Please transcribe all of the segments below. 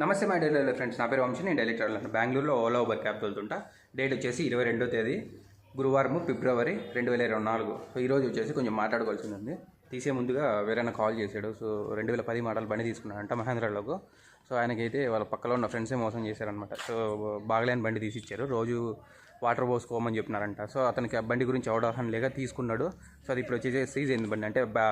నమస్తే my daily friends నా పేరు వంశీ నేను డైలీ ట్రావెల్ బెంగళూరులో ఓలా ఊబర్ క్యాబ్ తోలుతుంటా డేట్ వచ్చేసి ఇరవై రెండో తేదీ గురువారం ఫిబ్రవరి రెండు వేల ఇరవై నాలుగు. సో ఈరోజు వచ్చేసి కొంచెం మాట్లాడుకోవాల్సింది ఉంది. తీసే ముందుగా వేరైనా కాల్ చేశాడు. సో రెండు వేల పది మాటలు బండి తీసుకున్నాడంట మహేంద్రలోకి. సో ఆయనకైతే వాళ్ళ పక్కలో ఉన్న ఫ్రెండ్సే మోసం చేశారనమాట సో బాగలేని బండి తీసి ఇచ్చారు రోజు వాటర్ పోసుకోమని చెప్పినారంట. సో అతనికి ఆ బండి గురించి అవగాహన లేక తీసుకున్నాడు. సో అది ఇప్పుడు వచ్చేసి సీజ్ అయింది బండి. అంటే బా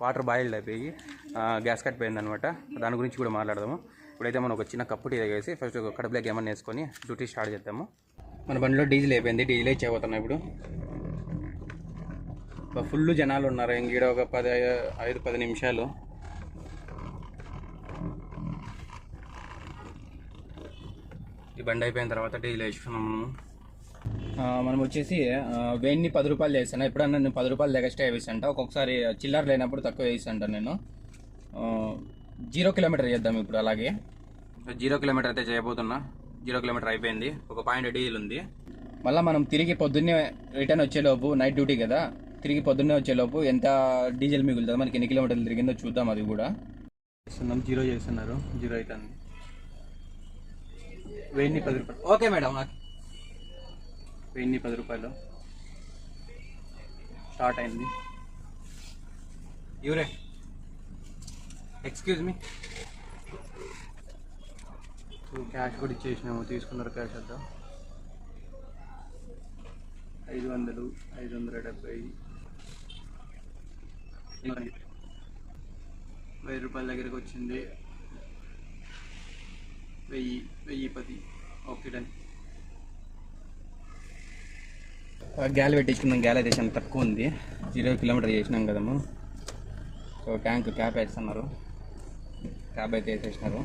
వాటర్ బాయిల్డ్ అయిపోయి గ్యాస్ కట్ పోయిందనమాట. దాని గురించి కూడా మాట్లాడదాము. ఇప్పుడైతే మనం ఒక చిన్న కప్పు టీ తాగేసి ఫస్ట్ ఒక కడుపులోకి ఏమన్నా వేసుకొని డ్యూటీ స్టార్ట్ చేద్దాము. మన బండిలో డీజిల్ అయిపోయింది. డీజిల్ ఇచ్చేపోతున్నాం ఇప్పుడు. ఫుల్ జనాలు ఉన్నారు. ఇంకీడ ఒక పది ఐదు పది నిమిషాలు. ఈ బండి అయిపోయిన తర్వాత డీజిల్ వేసుకున్నాము. మనము మనం వచ్చేసి ఆ, వెయ్యిన్ని పది రూపాయలు చేస్తాను ఎప్పుడన్నా నేను పది రూపాయలు ఎక్స్ట్రా వేసాంట? ఒక్కొక్కసారి చిల్లర లేనప్పుడు తక్కువ వేసాంట నేను. జీరో కిలోమీటర్ చేద్దాం ఇప్పుడు అలాగే. జీరో కిలోమీటర్ అయితే చేయబోతున్నా. జీరో కిలోమీటర్ అయిపోయింది. ఒక పాయింట్ డీజిల్ ఉంది. మళ్ళీ మనం తిరిగి పొద్దున్నే రిటర్న్ వచ్చేలోపు నైట్ డ్యూటీ కదా? తిరిగి పొద్దున్నే వచ్చేలోపు ఎంత డీజిల్ మిగులుతుందో మనకి ఎన్ని కిలోమీటర్లు తిరిగిందో చూద్దాం అది కూడా. చేస్తున్నాం. జీరో చేస్తున్నారు. జీరో అవుతుంది వెయ్యి పది రూపాయలు. Okay madam. వెయ్యి పది రూపాయలు. స్టార్ట్ అయింది. యూరే ఎక్స్క్యూజ్ మీ క్యాష్ కూడా ఇచ్చేసినాము. తీసుకున్నారు క్యాష్ వద్దా ఐదు వందలు ఐదు వందల డెబ్బై. వెయ్యి రూపాయల దగ్గరికి వచ్చింది. వెయ్యి వెయ్యి పది. ఓకే డన్ గ్యాల పెట్టించుకున్నాం గ్యాల అయితే చాలా తక్కువ ఉంది. జీరో కిలోమీటర్ చేసినాం కదము సో ట్యాంక్ క్యాప్ వేస్తున్నారు. క్యాప్ అయితే వేసేసినారు.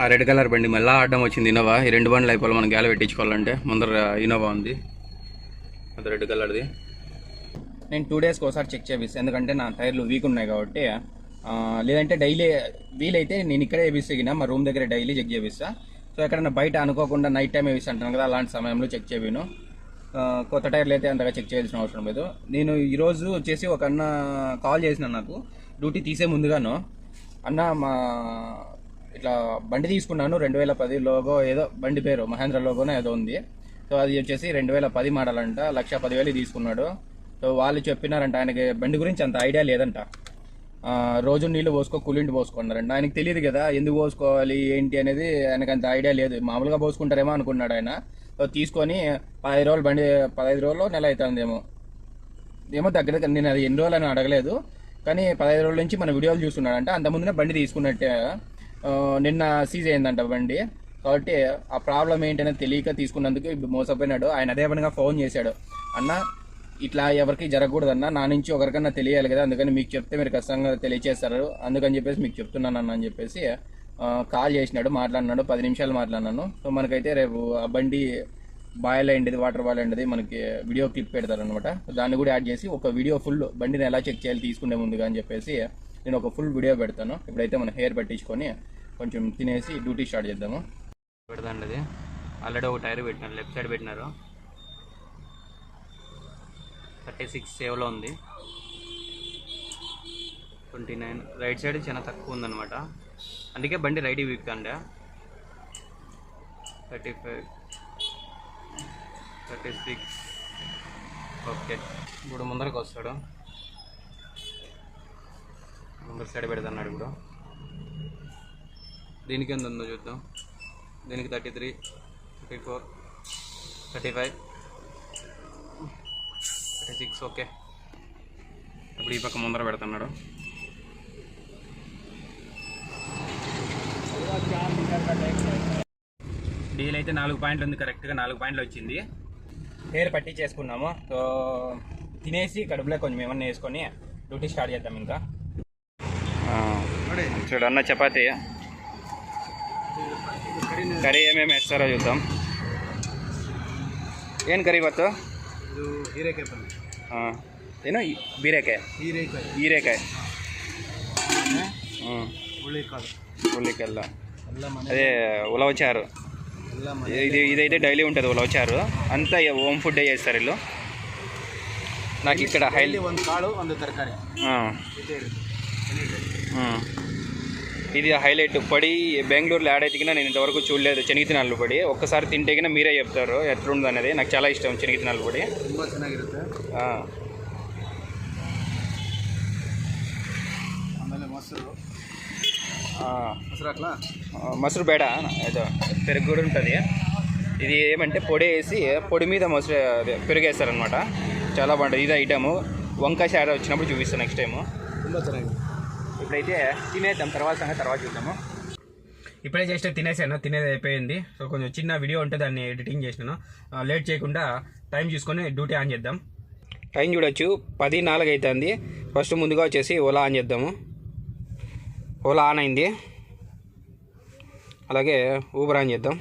ఆ రెడ్ కలర్ బండి మళ్ళీ ఆడడం వచ్చింది ఇన్నోవా. ఈ రెండు బండ్లు అయిపోవాలి మనం గ్యాల పెట్టించుకోవాలంటే. ముందర ఇన్నోవా ఉంది. అది రెడ్ కలర్ది. నేను టూ డేస్కి ఒకసారి చెక్ చేపిస్తాను ఎందుకంటే నా టైర్లు వీక్ ఉన్నాయి కాబట్టి. లేదంటే డైలీ వీలైతే నేను ఇక్కడే చేపిస్తే మా రూమ్ దగ్గర డైలీ చెక్ చేపిస్తా. సో ఎక్కడైనా బయట అనుకోకుండా నైట్ టైం వేపిస్తుంటాను కదా అలాంటి సమయంలో చెక్ చేయను కొత్త టైర్లు అయితే అంతగా చెక్ చేయాల్సిన అవసరం లేదు. నేను ఈరోజు వచ్చేసి ఒక అన్న కాల్ చేసిన నాకు. డ్యూటీ తీసే ముందుగాను. అన్న మా ఇట్లా బండి తీసుకున్నాను రెండు వేల పది లోగో ఏదో బండి పేరు మహేంద్ర లోగోనే ఏదో ఉంది. సో అది వచ్చేసి రెండు వేల పది మోడల్ అంట లక్ష పదివేలు తీసుకున్నాడు. సో వాళ్ళు చెప్పినారంట ఆయనకి బండి గురించి అంత ఐడియా లేదంట. రోజు నీళ్ళు పోసుకో కూలింటి పోసుకున్నారండి ఆయనకు తెలియదు కదా ఎందుకు పోసుకోవాలి ఏంటి అనేది ఆయనకు అంత ఐడియా లేదు. మామూలుగా పోసుకుంటారేమో అనుకున్నాడు ఆయన. తీసుకొని పదహైదు రోజులు బండి పదహైదు రోజుల్లో నెల అవుతుందేమో. ఏమో దగ్గర దగ్గర నేను అది ఎన్ని రోజులు అని అడగలేదు. కానీ పదహైదు రోజుల నుంచి మన వీడియోలు చూస్తున్నాడంట. అంత ముందునే బండి తీసుకున్నట్టే. నిన్న సీజ్ అయిందంట బండి. కాబట్టి ఆ ప్రాబ్లం ఏంటనేది తెలియక తీసుకున్నందుకు మోసపోయినాడు. ఆయన అదే పనిగా ఫోన్ చేశాడు. అన్న ఇట్లా ఎవరికి జరగకూడదన్న నా నుంచి ఒకరికన్నా తెలియాలి కదా అందుకని మీకు చెప్తే మీరు ఖచ్చితంగా తెలియచేస్తారు. అందుకని చెప్పేసి మీకు చెప్తున్నానన్న అని చెప్పేసి కాల్ చేసినాడు మాట్లాడినాడు పది నిమిషాలు మాట్లాడినాను. సో మనకైతే రేపు ఆ బండి బాయిల్ అయింది వాటర్ బాయిల్ అయ్యింది మనకి వీడియో క్లిప్ పెడతారు అనమాట దాన్ని కూడా యాడ్ చేసి ఒక వీడియో ఫుల్ బండిని ఎలా చెక్ చేయాలి తీసుకునే ముందుగా అని చెప్పేసి నేను ఒక ఫుల్ వీడియో పెడతాను. ఇప్పుడైతే మనం హెయిర్ పట్టించుకొని కొంచెం తినేసి డ్యూటీ స్టార్ట్ చేద్దాము. పెడతాండి ఆల్రెడీ ఒక టైర్ పెట్టినారు లెఫ్ట్ సైడ్ పెట్టినారు. థర్టీ సిక్స్ సేవ్లో ఉంది. ట్వంటీ నైన్ రైట్ సైడ్ చాలా తక్కువ ఉందన్నమాట. అందుకే బండి right వీక్తండే thirty five thirty six okay. ఇప్పుడు ముందరకు వస్తాడు. ముందర సైడ్ పెడతాడు ఇప్పుడు. దీనికి ఎంత ఉందో చూద్దాం. దీనికి thirty three thirty four thirty five. Six okay ఇప్పుడు ఈ పక్క ముందర పెడుతున్నాడు. డీల్ అయితే నాలుగు పాయింట్లు ఉంది కరెక్ట్గా నాలుగు పాయింట్లు వచ్చింది. పేరు పట్టి చేసుకున్నాము. సో తినేసి కడుపులో కొంచెం ఏమన్నా వేసుకొని డ్యూటీ స్టార్ట్ చేద్దాం ఇంకా. చూడు అన్న చపాతి. కర్రీ ఏమేమి వేస్తారో చూద్దాం. ఏం కర్రీ పత్తు ಹಾಂ. ಏನು ಬೀರೆಕಾಯಿ. ಹೀರೆಕಾಯಿ. ಹೀರೆಕಾಯಿ. ಹ್ಞೂ. ಹುಳಿಕಾಯಿ ಹುಳಿಕಲ್ಲ ಅದೇ ಉಲವಚಾರು ಚಾರು ಇದೆ ಇದೈತೆ ಡೈಲಿ ಉಂಟದ ಉಲವಚಾರು ಅಂತ ಹೋಮ್ ಫುಡ್ ಡೇ ಇರ್ತಾರೆ ಇಲ್ಲೂ. ನಾಲ್ಕು ಈ ಕಡೆ ಹೈಲಿ ಒಂದು ಕಾಳು ಒಂದು ತರಕಾರಿ. ಹಾಂ ಹ್ಞೂ. ఇది హైలైట్. పడి బెంగళూరులో యాడ్ అయితే నేను ఇంతవరకు చూడలేదు. శనగితినాలు పడి. ఒక్కసారి తింటే కింద మీరే చెప్తారు. ఎట్లుంది అనేది నాకు చాలా ఇష్టం శనగితినాలు పడి. మసరు బేడ ఏదో పెరుగు కూడా ఉంటుంది ఇది ఏమంటే పొడి వేసి పొడి మీద మసురు పెరుగు వేస్తారనమాట చాలా బాగుంటుంది ఇది ఐటము వంకాయ షాడ వచ్చినప్పుడు చూపిస్తాను నెక్స్ట్ టైము ఇప్పుడైతే తినేద్దాం తర్వాత సంగతి తర్వాత చూద్దాము. ఇప్పుడే చేస్తే తినేసాను తినేది అయిపోయింది. సో కొంచెం చిన్న వీడియో ఉంటే దాన్ని ఎడిటింగ్ చేసినాను. లేట్ చేయకుండా టైం చూసుకొని డ్యూటీ ఆన్ చేద్దాం. టైం చూడొచ్చు పది నాలుగు అవుతుంది ఫస్ట్ ముందుగా వచ్చేసి ఓలా ఆన్ చేద్దాము. ఓలా ఆన్ అయింది. అలాగే ఊబర్ ఆన్ చేద్దాం.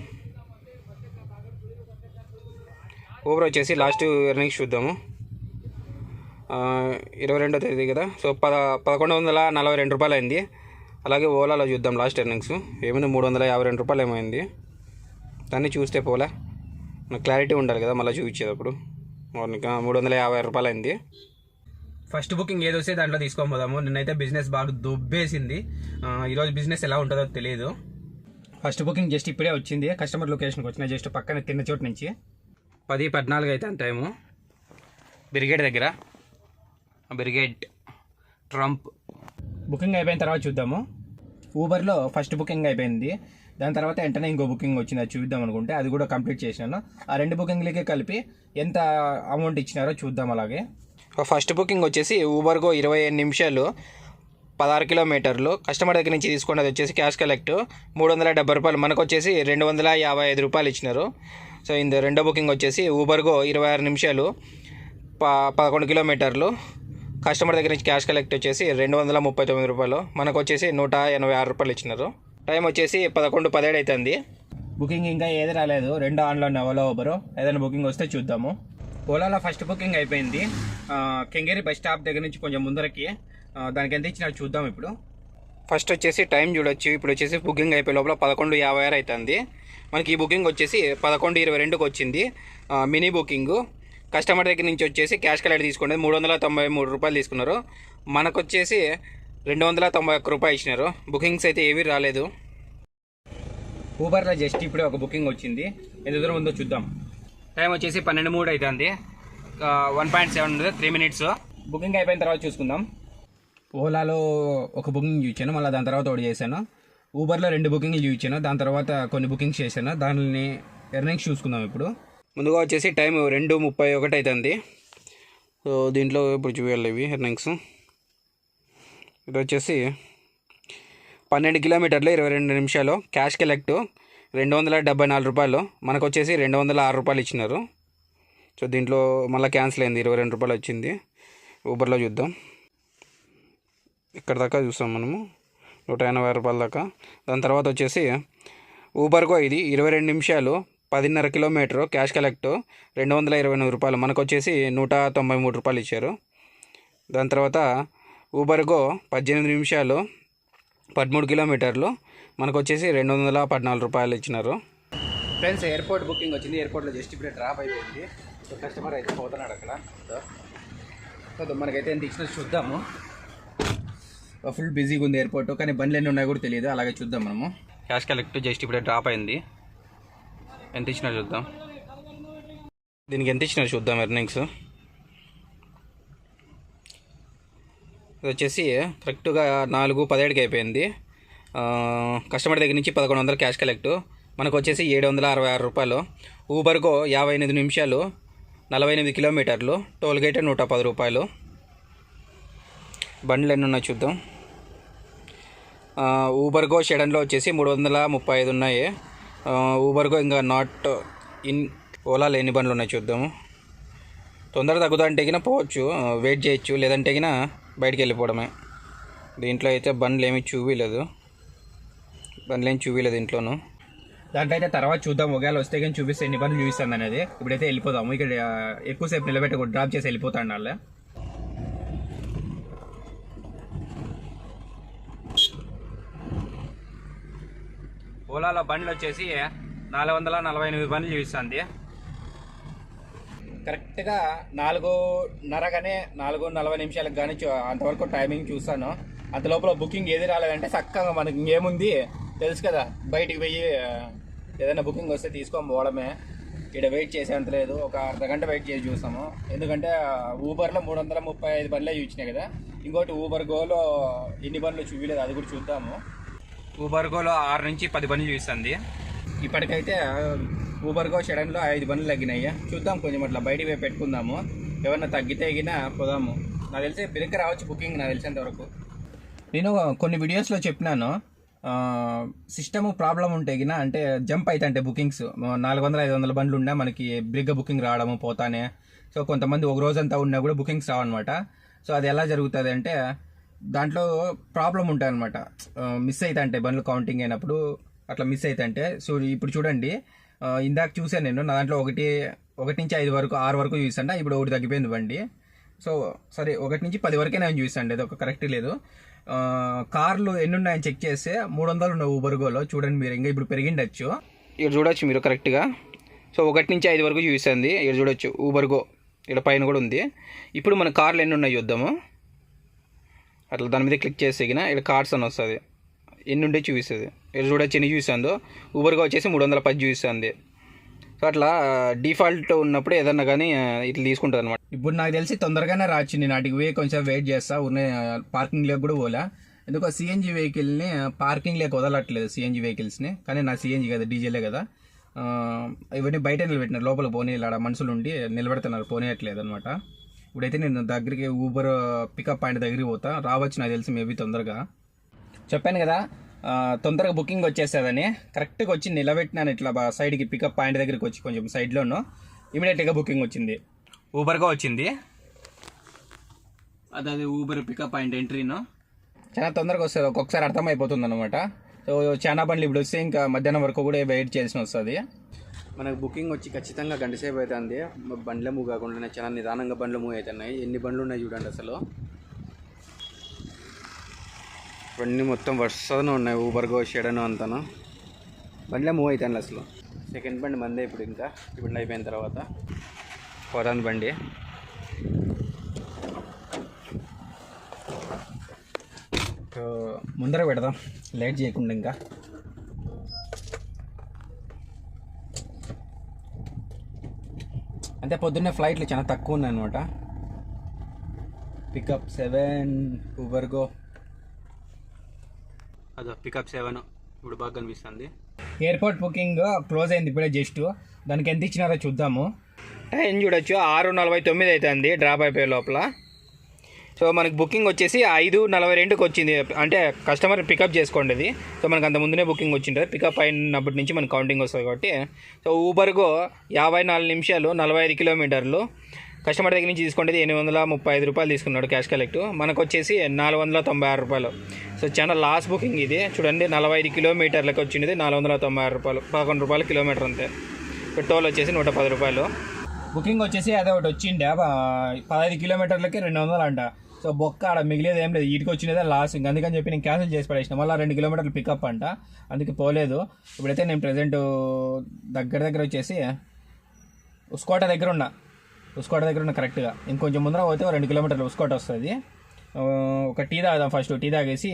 ఊబర్ వచ్చేసి లాస్ట్ ఎర్నింగ్స్ చూద్దాము. ఇరవై రెండో తేదీ కదా. సో పద పదకొండు వందల నలభై రెండు రూపాయలు అయింది అలాగే ఓలాలో చూద్దాం లాస్ట్ ఎర్నింగ్స్. ఏమైంది? మూడు వందల యాభై రెండు రూపాయలు ఏమైంది? దాన్ని చూస్తే పోలే. నాకు క్లారిటీ ఉండాలి కదా మళ్ళీ చూపించేటప్పుడు. మార్నింగ్ మూడు వందల యాభై రూపాయలు అయింది ఫస్ట్ బుకింగ్ ఏది వస్తే దాంట్లో తీసుకొని పోదాము. నిన్నైతే బిజినెస్ బాగా దుబ్బేసింది. ఆ, ఈరోజు బిజినెస్ ఎలా ఉంటుందో తెలియదు ఫస్ట్ బుకింగ్ జస్ట్ ఇప్పుడే వచ్చింది. కస్టమర్ లొకేషన్కి వచ్చిన జస్ట్ పక్కన తిన్న చోటు నుంచి. పది పద్నాలుగు అయితే టైము. బ్రిగేడ్ దగ్గర. Brigade Trump. బుకింగ్ అయిపోయిన తర్వాత చూద్దాము. ఊబర్లో ఫస్ట్ బుకింగ్ అయిపోయింది. దాని తర్వాత వెంటనే ఇంకో బుకింగ్ వచ్చింది అది చూద్దాం అనుకుంటే. అది కూడా కంప్లీట్ చేసినాను. ఆ రెండు బుకింగ్లకి కలిపి ఎంత అమౌంట్ ఇచ్చినారో చూద్దాం అలాగే. ఫస్ట్ బుకింగ్ వచ్చేసి ఊబర్గో ఇరవై ఐదు నిమిషాలు పదహారు కిలోమీటర్లు. కస్టమర్ దగ్గర నుంచి తీసుకున్నది వచ్చేసి క్యాష్ కలెక్ట్. మూడు వందల డెబ్బై రూపాయలు. మనకు వచ్చేసి రెండు వందల యాభై ఐదు రూపాయలు ఇచ్చినారు. సో ఇందు రెండో బుకింగ్ వచ్చేసి ఊబర్గో ఇరవై ఆరు నిమిషాలు ప పదకొండు కిలోమీటర్లు. కస్టమర్ దగ్గర నుంచి క్యాష్ కలెక్ట్ వచ్చేసి రెండు వందల ముప్పై తొమ్మిది రూపాయలు. మనకు వచ్చేసి నూట ఎనభై ఆరు రూపాయలు ఇచ్చినారు. టైం వచ్చేసి పదకొండు పదిహేడు అవుతుంది బుకింగ్ ఇంకా ఏది రాలేదు. రెండు ఆన్లైన్ ఓలా ఊబరు ఏదైనా బుకింగ్ వస్తే చూద్దాము. ఓలాలో ఫస్ట్ బుకింగ్ అయిపోయింది. కెంగేరి బస్ స్టాప్ దగ్గర నుంచి కొంచెం ముందరకి. దానికి ఎంత ఇచ్చినా చూద్దాం ఇప్పుడు. ఫస్ట్ వచ్చేసి టైం చూడొచ్చు. ఇప్పుడు వచ్చేసి బుకింగ్ అయిపోయే లోపల పదకొండు యాభై ఆరు అవుతుంది మనకి ఈ బుకింగ్ వచ్చేసి పదకొండు ఇరవై రెండుకి వచ్చింది. Mini booking. కస్టమర్ దగ్గర నుంచి వచ్చేసి క్యాష్ కలెక్ట్ తీసుకోండి. మూడు వందల తొంభై మూడు రూపాయలు తీసుకున్నారు. మనకు వచ్చేసి రెండు వందల తొంభై ఒక్క రూపాయలు ఇచ్చినారు. బుకింగ్స్ అయితే ఏవి రాలేదు. ఊబర్లో జస్ట్ ఇప్పుడే ఒక బుకింగ్ వచ్చింది. ఎంత దూరం ఉందో చూద్దాం. టైం వచ్చేసి పన్నెండు మూడు అవుతుంది వన్ పాయింట్ సెవెన్ ఉంది త్రీ మినిట్స్. బుకింగ్ అయిపోయిన తర్వాత చూసుకుందాం. ఓలాలో ఒక బుకింగ్ చూచాను మళ్ళీ దాని తర్వాత ఒకటి చేశాను. ఊబర్లో రెండు బుకింగ్లు చూపించాను దాని తర్వాత కొన్ని బుకింగ్స్ చేశాను. దానిని ఎర్నింగ్స్ చూసుకుందాం ఇప్పుడు. ముందుగా వచ్చేసి టైం రెండు ముప్పై ఒకటి అవుతుంది సో దీంట్లో ఇప్పుడు చూడాలి ఇవి ఎర్నింగ్స్. ఇది వచ్చేసి పన్నెండు కిలోమీటర్లు ఇరవై రెండు నిమిషాలు. క్యాష్ కలెక్ట్ రెండు వందల డెబ్బై నాలుగు రూపాయలు. మనకు వచ్చేసి రెండు వందల ఆరు రూపాయలు ఇచ్చినారు. సో దీంట్లో మళ్ళీ క్యాన్సిల్ అయింది. ఇరవై రెండు రూపాయలు వచ్చింది. ఊబర్లో చూద్దాం. ఇక్కడ దాకా చూస్తాం మనము. నూట ఎనభై రూపాయల దాకా. దాని తర్వాత వచ్చేసి ఊబర్కో ఇది ఇరవై రెండు నిమిషాలు. పదిన్నర కిలోమీటరు క్యాష్ కలెక్ట్. రెండు వందల ఇరవై ఎనిమిది రూపాయలు. మనకు వచ్చేసి నూట తొంభై మూడు రూపాయలు ఇచ్చారు. దాని తర్వాత ఊబర్గో పద్దెనిమిది నిమిషాలు పదమూడు కిలోమీటర్లు. మనకు వచ్చేసి రెండు వందల పద్నాలుగు రూపాయలు ఇచ్చినారు. ఫ్రెండ్స్ ఎయిర్పోర్ట్ బుకింగ్ వచ్చింది. ఎయిర్పోర్ట్లో జస్ట్ ఇప్పుడే డ్రాప్ అయిపోయింది. సో కస్టమర్ అయితే పోతున్నాడు అక్కడ. సో సో మనకైతే ఎంత ఇచ్చినా చూద్దాము. ఫుల్ బిజీగా ఉంది ఎయిర్పోర్ట్. కానీ బండ్లు ఎన్ని ఉన్నాయో కూడా తెలియదు. అలాగే చూద్దాం మనము. క్యాష్ కలెక్ట్ జస్ట్ ఇప్పుడే డ్రాప్ అయింది. ఎంత ఇచ్చినా చూద్దాం. దీనికి ఎంత ఇచ్చినా చూద్దాం ఎర్నింగ్స్. ఇది వచ్చేసి కరెక్ట్గా నాలుగు పదిహేడుకి అయిపోయింది. కస్టమర్ దగ్గర నుంచి పదకొండు వందలు క్యాష్ కలెక్ట్. మనకు వచ్చేసి ఏడు వందల అరవై ఆరు రూపాయలు. ఊబర్కో యాభై ఎనిమిది నిమిషాలు నలభై ఎనిమిది కిలోమీటర్లు టోల్ గేట్ నూట పది రూపాయలు. బండ్లు ఎన్ని ఉన్నాయి చూద్దాం. ఊబర్గో షెడన్లో వచ్చేసి మూడు వందల ముప్పై ఐదు ఉన్నాయి. ఆ, ఇంకా నాట్ ఇన్ ఓలా లేని బండ్లు ఉన్నాయి చూద్దాము. తొందర తగ్గుతుంటే గిన పోవచ్చు వెయిట్ చేయొచ్చు లేదంటే గిన బయటికి వెళ్ళిపోవడమే. దీంట్లో అయితే బండ్లు ఏమీ చూపించలేదు బండ్లు ఏమి చూపించలేదు దీంట్లోనూ. దాంట్లో అయితే తర్వాత చూద్దాం. ఒకవేళ వస్తే కానీ చూపిస్తే ఎన్ని బండ్లు చూపిస్తాను అనేది. ఇప్పుడైతే వెళ్ళిపోదాము. ఇక్కడ ఎక్కువసేపు నిలబెట్టి డ్రాప్ చేసి వెళ్ళిపోతాను వాళ్ళే ఓలాలో బండ్లు వచ్చేసి నాలుగు వందల నలభై ఎనిమిది బండ్లు చూపిస్తుంది. కరెక్ట్గా నాలుగున్నరగానే నాలుగు నలభై నిమిషాలకు కానీ చూ- అంతవరకు టైమింగ్ చూస్తాను. అంత లోపల బుకింగ్ ఏది రాలేదంటే చక్కగా మనకి ఇంకేముంది? తెలుసు కదా బయటికి పోయి ఏదైనా బుకింగ్ వస్తే తీసుకొని పోవడమే. ఇక్కడ వెయిట్ చేసేంత లేదు ఒక అర్ధ గంట వెయిట్ చేసి చూస్తాము. ఎందుకంటే ఊబర్లో మూడు వందల ముప్పై ఐదు బండ్లే చూపించినాయి కదా. ఇంకోటి ఊబర్ గోలో ఎన్ని బండ్లు చూపించలేదు అది కూడా చూద్దాము. ఊబర్గోలో ఆరు నుంచి పది బండ్లు చూస్తుంది. ఇప్పటికైతే ఊబర్గో షడన్లో ఐదు బండ్లు తగ్గినాయి. చూద్దాం కొంచెం అట్లా బయటికి పోయి పెట్టుకుందాము. ఏమన్నా తగ్గితే ఎగినా పోదాము. నాకు తెలిసి బిరిక రావచ్చు బుకింగ్ నాకు తెలిసేంత వరకు. నేను కొన్ని వీడియోస్లో చెప్పినాను. సిస్టమ్ ప్రాబ్లం ఉంటే గిన అంటే జంప్ అయితే అంటే బుకింగ్స్. నాలుగు వందల ఐదు వందల బండ్లు ఉన్నా మనకి బ్రిగ్గా బుకింగ్ రావడము పోతానే. సో కొంతమంది ఒక రోజంతా ఉన్నా కూడా బుకింగ్స్ రావన్నమాట. సో అది ఎలా జరుగుతుంది అంటే దాంట్లో ప్రాబ్లం ఉంటాయి అనమాట మిస్ అయితే అంటే బండ్లు కౌంటింగ్ అయినప్పుడు అట్లా మిస్ అయితే సో ఇప్పుడు చూడండి ఇందాక చూసాను నేను నా దాంట్లో ఒకటి ఒకటి నుంచి ఐదు వరకు ఆరు వరకు చూసాను ఇప్పుడు ఒకటి తగ్గిపోయింది బండి. సో సరే ఒకటి నుంచి పది వరకే నేను చూసాను అది ఒక కరెక్ట్ లేదు. కార్లు ఎన్ని ఉన్నాయని చెక్ చేస్తే మూడు వందలు ఉన్నాయి ఊబర్గోలో చూడండి మీరు ఇంకా ఇప్పుడు పెరిగిండొచ్చు. ఇక్కడ చూడొచ్చు మీరు కరెక్ట్గా సో ఒకటి నుంచి ఐదు వరకు చూపిస్తుంది ఇక్కడ చూడొచ్చు ఊబర్గో ఇక్కడ పైన కూడా ఉంది. ఇప్పుడు మన కార్లు ఎన్ని ఉన్నాయి చూద్దాము. అట్లా దాని మీద క్లిక్ చేస్తే ఇక్కడ కార్డ్స్ అని వస్తుంది. ఎన్ని ఉండే చూపిస్తుంది. ఇక్కడ చూడొచ్చు ఎన్ని చూపిస్తుందో. ఊబర్గా వచ్చేసి మూడు వందల పది చూపిస్తుంది. సో అట్లా డిఫాల్ట్ ఉన్నప్పుడు ఏదన్నా కానీ ఇట్లా తీసుకుంటుంది అనమాట ఇప్పుడు నాకు తెలిసి తొందరగానే రావచ్చు. నేను వాటికి పోయి కొంచెం వెయిట్ చేస్తా. ఉన్న పార్కింగ్ లేక కూడా పోలే. ఎందుకో సిఎన్జి వెహికల్ని పార్కింగ్ లేక వదలట్లేదు సిఎన్జి వెహికల్స్ని కానీ నా సిఎన్జి కదా డీజిలే కదా. ఇవన్నీ బయట నిలబెట్టినారు. లోపల పోనీ ఆడ మనుషులు ఉండి నిలబెడుతున్నారు. పోనీయట్లేదు అనమాట ఇప్పుడైతే నేను దగ్గరికి ఊబర్ పికప్ పాయింట్ దగ్గరికి పోతా. రావచ్చు నాకు తెలిసి మేబీ తొందరగా. చెప్పాను కదా తొందరగా బుకింగ్ వచ్చేస్తుందని. కరెక్ట్గా వచ్చి నిలబెట్టినాను ఇట్లా సైడ్కి పికప్ పాయింట్ దగ్గరికి వచ్చి కొంచెం సైడ్లోను ఇమీడియట్గా బుకింగ్ వచ్చింది. ఊబర్గా వచ్చింది? అది అది ఊబర్ పికప్ పాయింట్ ఎంట్రీను చాలా తొందరగా వస్తుంది. ఒక్కొక్కసారి అర్థమైపోతుంది అనమాట సో చాలా బండ్లు ఇప్పుడు వస్తే ఇంకా మధ్యాహ్నం వరకు కూడా వెయిట్ చేయాల్సి వస్తుంది. మనకు బుకింగ్ వచ్చి ఖచ్చితంగా గంట సేపు అవుతుంది. బండ్లే మూవ్ కాకుండా చాలా నిదానంగా బండ్లు మూవ్ అవుతున్నాయి. ఎన్ని బండ్లు ఉన్నాయి చూడండి అసలు. ఇవన్నీ మొత్తం వరుసగానే ఉన్నాయి. ఊబర్ గో షెడను అంతాను. బండ్లే మూవ్ అవుతాను అసలు. సెకండ్ బండి మందే ఇప్పుడు ఇంకా. ఇప్పుడు అయిపోయిన తర్వాత. పోతాను బండి. ముందర పెడదాం. లేట్ చేయకుండా ఇంకా. అంటే పొద్దున్నే ఫ్లైట్లు చాలా తక్కువ ఉన్నాయి అనమాట పికప్ సెవెన్ ఊబర్గో అదో పికప్ సెవెన్ ఇప్పుడు బాగా కనిపిస్తుంది. ఎయిర్పోర్ట్ బుకింగ్ క్లోజ్ అయింది ఇప్పుడే జస్ట్ దానికి ఎంత ఇచ్చినారో చూద్దాము. టైం చూడొచ్చు ఆరు నలభై తొమ్మిది అవుతుంది డ్రాప్ అయిపోయే లోపల. సో మనకి బుకింగ్ వచ్చేసి ఐదు నలభై రెండుకి వచ్చింది. అంటే కస్టమర్ పికప్ చేసుకోండి సో మనకు అంత ముందునే బుకింగ్ వచ్చింటుంది పికప్ అయినప్పటి నుంచి మనకు కౌంటింగ్ వస్తుంది కాబట్టి. సో ఊబర్కు యాభై నాలుగు నిమిషాలు నలభై ఐదు కిలోమీటర్లు. కస్టమర్ దగ్గర నుంచి తీసుకునేది ఎనిమిది వందల ముప్పై ఐదు రూపాయలు తీసుకున్నాడు క్యాష్ కలెక్ట్. మనకు వచ్చేసి నాలుగు వందల తొంభై ఆరు రూపాయలు. సో చాలా లాస్ట్ బుకింగ్ ఇది. చూడండి నలభై ఐదు కిలోమీటర్లకు వచ్చింది. నాలుగు వందల తొంభై ఆరు రూపాయలు. పదకొండు రూపాయలు కిలోమీటర్ అంతే. పెట్రోల్ వచ్చేసి నూట పది రూపాయలు. బుకింగ్ వచ్చేసి అదే ఒకటి వచ్చిండే పదహైదు కిలోమీటర్లకి రెండు వందలు అంట. సో బొక్క ఆడ మిగిలేదు ఏం లేదు. వీటికి వచ్చినదే లాస్ ఇంకా అందుకని చెప్పి నేను క్యాన్సిల్ చేసి పడేసిన. మళ్ళీ రెండు కిలోమీటర్లు పికప్ అంట. అందుకే పోలేదు. ఇప్పుడైతే నేను ప్రజెంట్ దగ్గర దగ్గర వచ్చేసి ఉస్కోట దగ్గర ఉన్నా. ఉస్కోట దగ్గర ఉన్నా కరెక్ట్గా ఇంకొంచెం ముందర పోతే రెండు కిలోమీటర్లు ఉస్కోట వస్తుంది. ఒక టీ తాగుదాం ఫస్ట్ టీ తాగేసి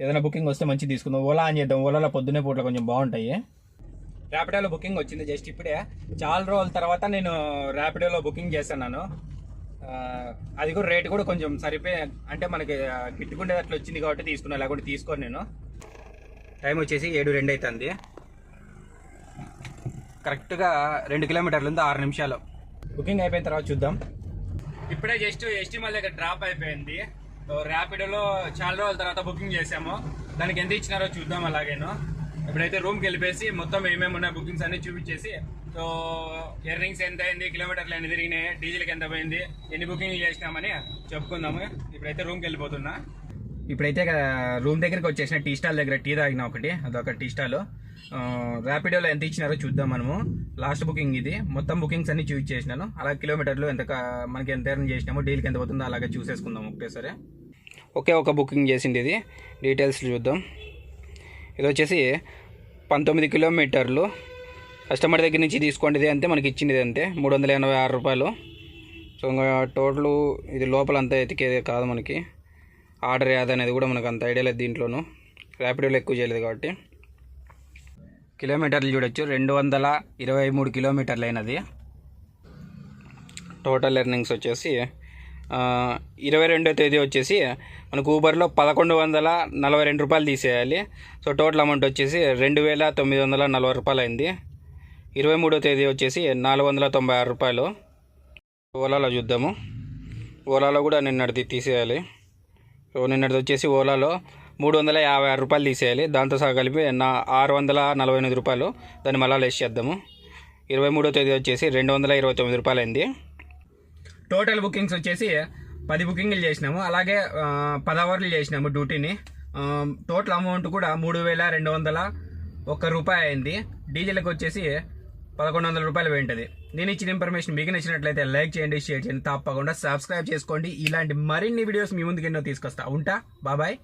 ఏదైనా బుకింగ్ వస్తే మంచి తీసుకుందాం. ఓలా అని చేద్దాం. ఓలాలో పొద్దున్నే పూటలో కొంచెం బాగుంటాయి. ర్యాపిడోలో బుకింగ్ వచ్చింది. జస్ట్ ఇప్పుడే. చాలా రోజుల తర్వాత నేను ర్యాపిడోలో బుకింగ్ చేశాను అది కూడా రేట్ కూడా కొంచెం సరిపోయి అంటే మనకి గిట్టుకుండేది అట్లా వచ్చింది కాబట్టి తీసుకున్నా లేకుంటే తీసుకోను నేను. టైం వచ్చేసి ఏడు రెండు అవుతుంది కరెక్ట్గా రెండు కిలోమీటర్లు ఉంది ఆరు నిమిషాలు. బుకింగ్ అయిపోయిన తర్వాత చూద్దాం. ఇప్పుడే జస్ట్ ఎస్టిమల్ దగ్గర డ్రాప్ అయిపోయింది. ర్యాపిడోలో చాలా రోజుల తర్వాత బుకింగ్ చేసాము దానికి ఎంత ఇచ్చినారో చూద్దాం అలాగేను. ఇప్పుడైతే రూమ్కి వెళ్ళిపోయి మొత్తం ఏమేమి ఉన్నాయి బుకింగ్స్ అన్ని చూపించేసి సో ఎర్నింగ్స్ ఎంత అయింది? కిలోమీటర్లు ఎన్ని తిరిగినాయి? డీజిల్కి ఎంత పోయింది? ఎన్ని బుకింగ్ చేసినామని చెప్పుకుందాము. ఇప్పుడైతే రూమ్కి వెళ్ళిపోతున్నా. ఇప్పుడైతే రూమ్ దగ్గరికి వచ్చేసిన టీ స్టాల్ దగ్గర టీ తాగిన ఒకటి. అదొక టీ స్టాల్. ర్యాపిడోలో ఎంత ఇచ్చినారో చూద్దాం మనము. లాస్ట్ బుకింగ్ ఇది. మొత్తం బుకింగ్స్ అన్ని చూస్ చేసినాను. అలా కిలోమీటర్లు ఎంత మనకి ఎంత ఎర్న్ చేసినామో డీల్కి ఎంత పోతుందో అలాగే చూసేసుకుందాం ఒకటేసారి. ఒకే ఒక బుకింగ్ చేసింది ఇది. డీటెయిల్స్ చూద్దాం. ఇది వచ్చేసి పంతొమ్మిది కిలోమీటర్లు కస్టమర్ దగ్గర నుంచి తీసుకోండిది అంతే మనకి ఇచ్చింది అంతే. మూడు వందల ఎనభై ఆరు రూపాయలు. సో ఇంకా టోటల్ ఇది లోపల అంతా ఎతికేది కాదు మనకి. ఆర్డర్ ఏది అనేది కూడా మనకు అంత ఐడియా లేదు దీంట్లోనూ. ర్యాపిడోలో ఎక్కువ చేయలేదు కాబట్టి. కిలోమీటర్లు చూడొచ్చు రెండు వందల ఇరవై మూడు కిలోమీటర్లు అయినది. టోటల్ ఎర్నింగ్స్ వచ్చేసి ఇరవై రెండో తేదీ వచ్చేసి మనకు ఊబర్లో పదకొండు వందల నలభై రెండు రూపాయలు తీసేయాలి. సో టోటల్ అమౌంట్ వచ్చేసి రెండు వేల తొమ్మిది వందల నలభై రూపాయలు అయింది. ఇరవై మూడో తేదీ వచ్చేసి నాలుగు వందల తొంభై ఆరు రూపాయలు. ఓలాలో చూద్దాము. ఓలాలో కూడా నిన్నటిది తీసేయాలి. నిన్నటిది వచ్చేసి ఓలాలో మూడు వందల యాభై ఆరు రూపాయలు తీసేయాలి. దాంతో సహా కలిపి నా ఆరు వందల నలభై ఎనిమిది రూపాయలు దాన్ని మళ్ళీ లెస్ చేద్దాము. ఇరవై మూడో తేదీ వచ్చేసి రెండు వందల ఇరవై తొమ్మిది రూపాయలు అయింది. టోటల్ బుకింగ్స్ వచ్చేసి పది బుకింగ్లు చేసినాము. అలాగే ఆ, పది అవర్లు చేసినాము డ్యూటీని. టోటల్ అమౌంట్ కూడా మూడు వేల రెండు వందల ఒక్క రూపాయి అయింది. డీజిల్కి వచ్చేసి పదకొండు వందల రూపాయలు పోయింటుంది నేను ఇచ్చిన ఇన్ఫర్మేషన్ మీకు నచ్చినట్లయితే లైక్ చేయండి షేర్ చేయండి తప్పకుండా సబ్స్క్రైబ్ చేసుకోండి. ఇలాంటి మరిన్ని వీడియోస్ మీ ముందుకు ఎన్నో తీసుకొస్తా. ఉంటా? బాబాయ్